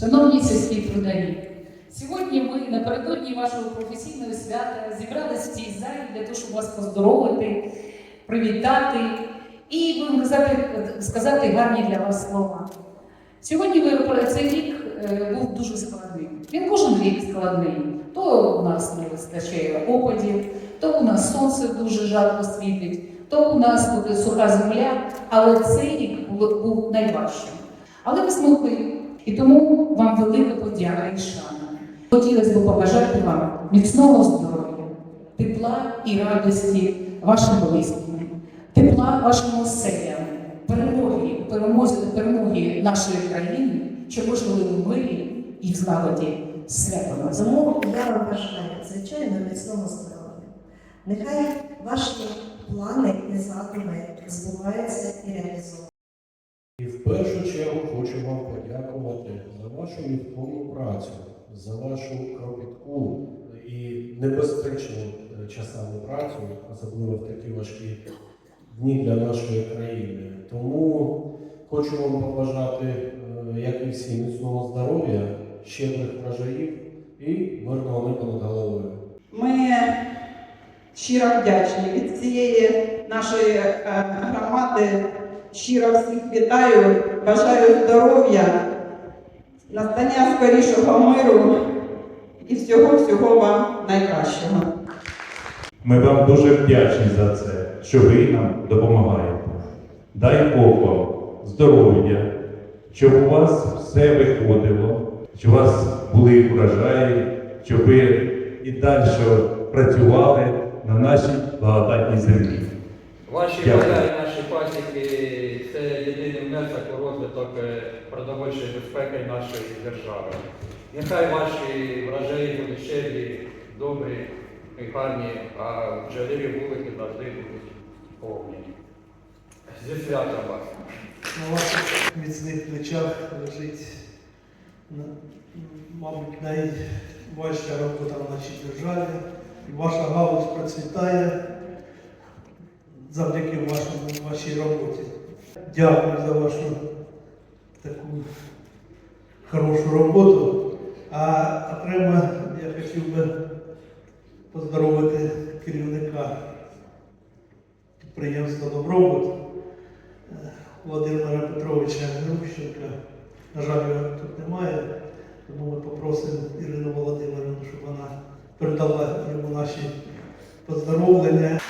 Шановні сільські трударі, сьогодні ми напередодні вашого професійного свята зібралися в цій залі для того, щоб вас поздоровити, привітати і сказати, гарні для вас слова. Сьогодні ви цей рік е, був дуже складним. Він кожен рік складний. То у нас не вистачає опадів, то у нас сонце дуже жарко світить, то у нас буде суха земля, але цей рік був найважчим. Але ви змогли. І тому вам велика подяка і шана. Хотілося б побажати вам міцного здоров'я, тепла і радості вашим близьким, тепла вашим оселям, перемоги, перемоги, перемоги нашої країни, чого жили в мирі і в злагоді разом. Тому я вам бажаю звичайно міцного здоров'я. Нехай ваші плани і задуми збуваються і реалізуються. І в першу чергу хочу вам подякувати за вашу відповідну працю, за вашу кропітку і небезпечну е, часами працю, особливо в такі важкі дні для нашої країни. Тому хочу вам побажати, е, як і всі, міцного здоров'я, щедрих врожаїв і мирного неба над головою. Ми щиро вдячні від цієї нашої е, громади. Щиро всіх вітаю, бажаю здоров'я, настання скорішого миру і всього-всього вам найкращого. Ми вам дуже вдячні за це, що ви нам допомагаєте. Дай Бог вам здоров'я, щоб у вас все виходило, щоб у вас були врожаї, щоб ви і далі працювали на нашій благодатній землі. Ваші Пасіки це єдиний внесок у розвиток е, продовольчої безпеки нашої держави. Нехай ваші врожаї будуть щедрі, добрі і гарні, а бджолеві вулики завжди будуть повні. Зі святом вас! на ваших міцних плечах лежить, мабуть, найважча робота в нашій державі. Ваша галузь процвітає завдяки вашому, вашій роботі. Дякую за вашу таку хорошу роботу. А окремо я хотів би поздоровити керівника підприємства Добробут. Володимира Петровича Грущенка. На жаль, його тут немає, тому ми попросимо Ірину Володимирівну, щоб вона передала йому наші поздоровлення.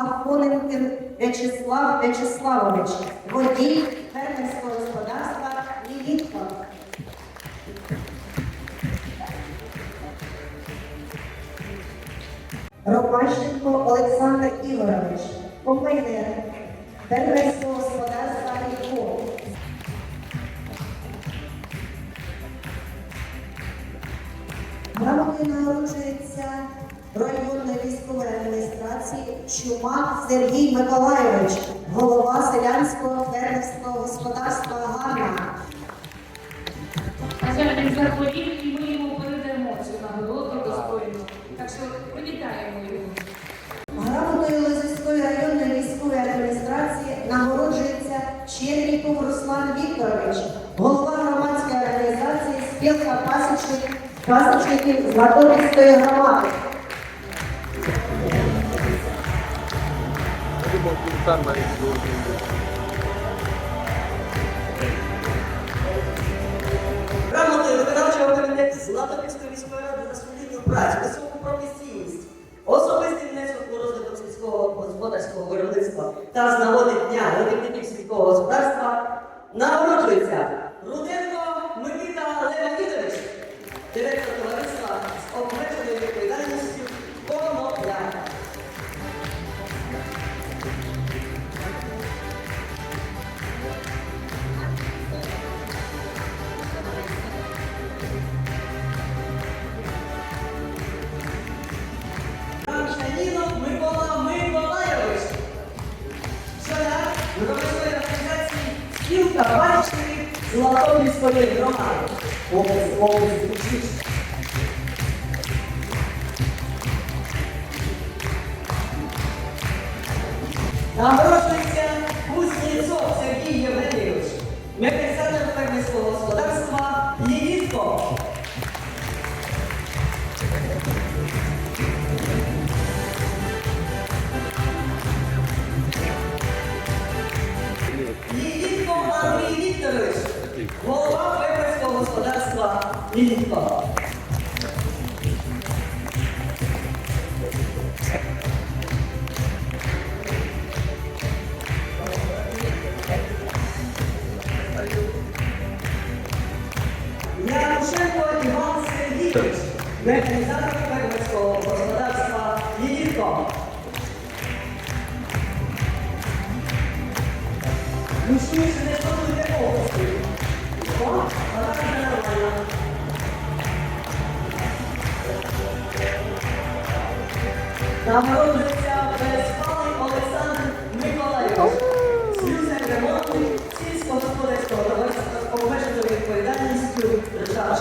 Агафоненкин В'ячеслав В'ячеславович, водій фермерського господарства Лілітко. Ромащенко Олександр Ігорович, комбайнер фермерського господарства Літко. Грамотою народжується районної військової адміністрації Чумак Сергій Миколайович, голова селянського фермерського господарства Ганна. На він захворів, і ми йому передамо цю нагороду достойну. Так що привітаємо його. Грамотою Лозівської районної військової адміністрації нагороджується Черніков Руслан Вікторович, голова громадської організації Спілка пасічників пасічників Златовської громади. Грамотою виконавчого комітету Златопільської міської ради солідну працю, високу професійність, внесок у сільського господарського виробництва та з нагоди дня робітників сільського господарства нагороджується та бачити золотої своєї громади. Образ, образ, учись. Нагрожується Кузнєцов Сергій Євгенович. Господарства Лілітко. Янушенко Іван Сергійович, механізатор фермерського господарства Лілітко. Ну що ж не плануєте області? Нагороджується Безпалий Олександр Миколайович, слюсар ремонту сільськогосподарського товариства з обмеженою відповідальністю держава.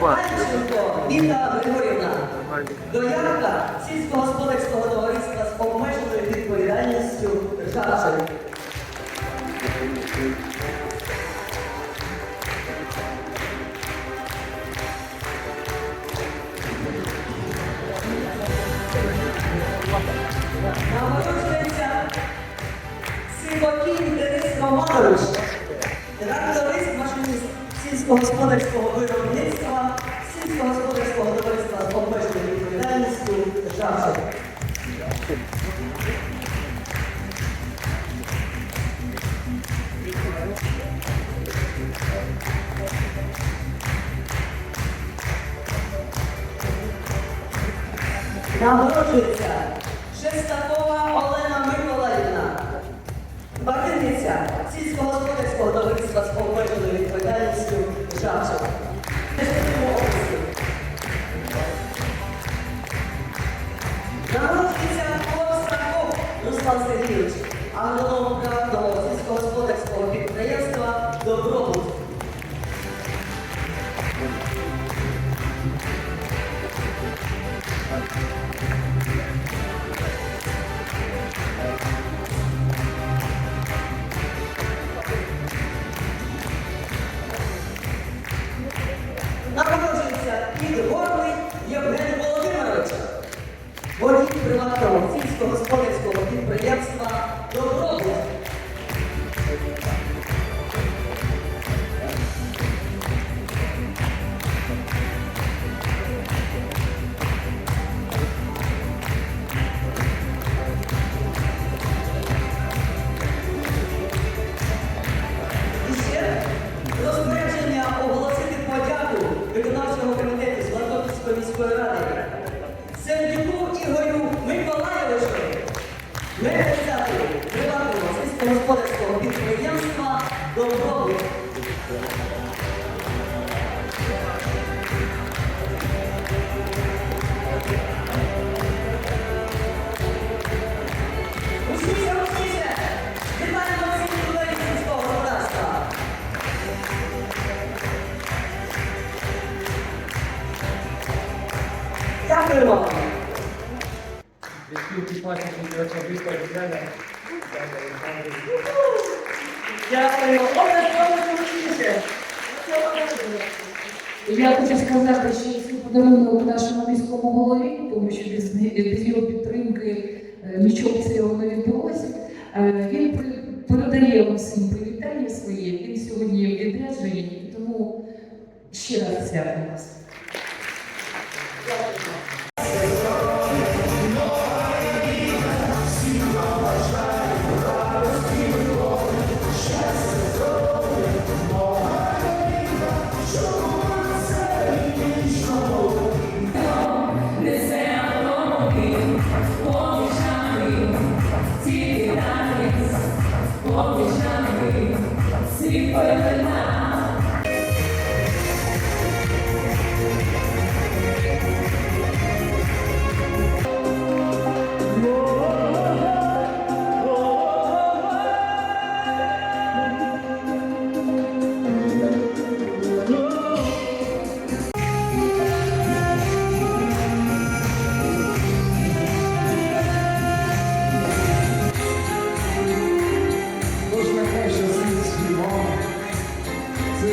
Панченко Віта Григорівна, доярка сільськогосподарського товариства з обмеженою відповідальністю держави. Держави. Нагороджується Шестакова Олена Миколаївна, Бакиниця сільськогосподарського товариства з обмеженою відповідальністю Жавчик. Сергійович, агроном крафтового сільськогосподарського підприємства Добробут. Нагороджується Підгорний Євген Володимирович, водій приватного сільськогосподарського підприємства Усіся! Я хочу сказати, що це подарунок нашому міському голові, тому що без, без його підтримки е, нічого б цього не відбулося. Е, Він передає вам всім привітання своє. Він сьогодні в відрядженні, тому ще раз свято вас.